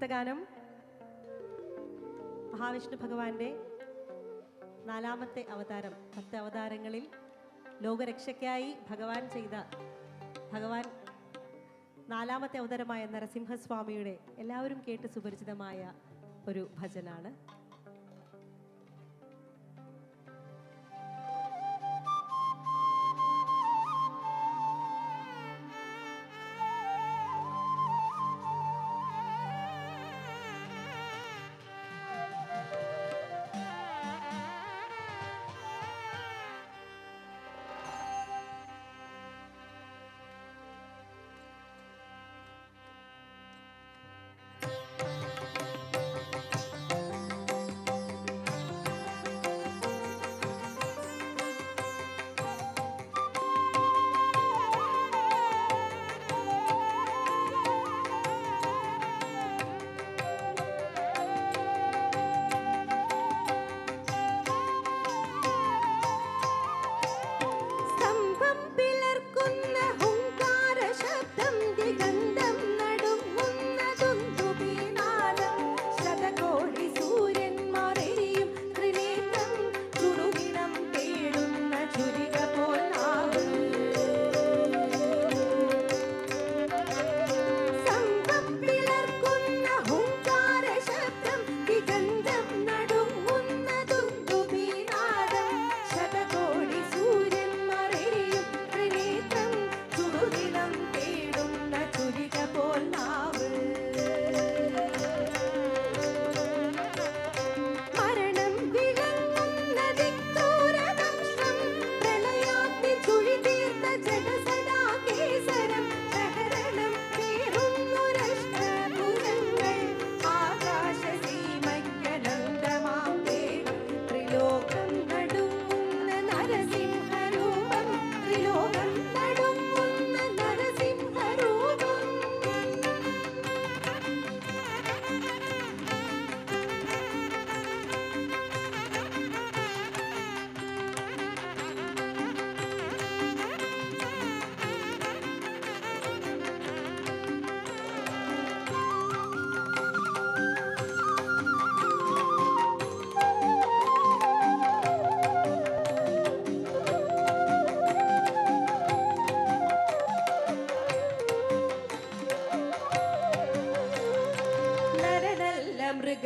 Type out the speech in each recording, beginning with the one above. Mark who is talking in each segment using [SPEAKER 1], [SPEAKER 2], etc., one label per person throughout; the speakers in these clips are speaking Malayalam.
[SPEAKER 1] ഭക്തഗാനം മഹാവിഷ്ണു ഭഗവാന്റെ നാലാമത്തെ അവതാരം ഭക്ത അവതാരങ്ങളിൽ ലോകരക്ഷയ്ക്കായി ഭഗവാൻ ചെയ്ത ഭഗവാൻ നാലാമത്തെ അവതാരമായ നരസിംഹസ്വാമിയുടെ എല്ലാവരും കേട്ട് സുപരിചിതമായ ഒരു ഭജനാണ്.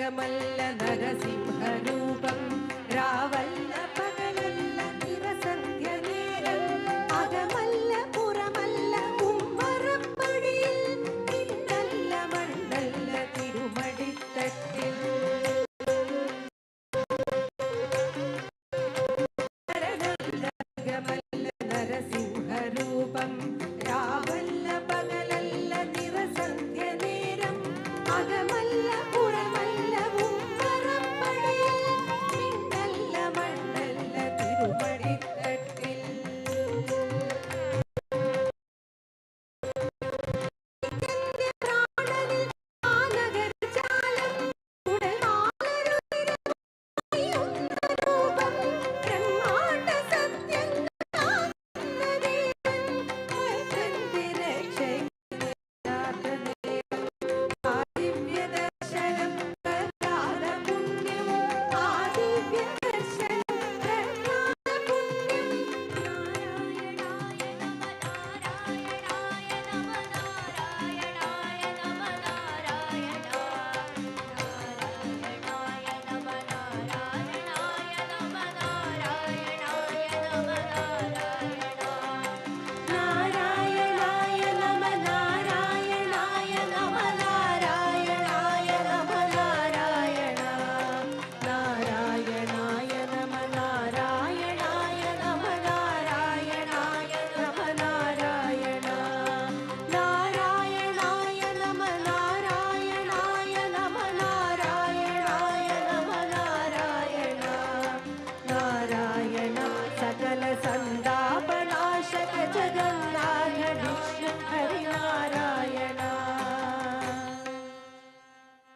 [SPEAKER 2] నాగమల్ల నరసింహ రూపం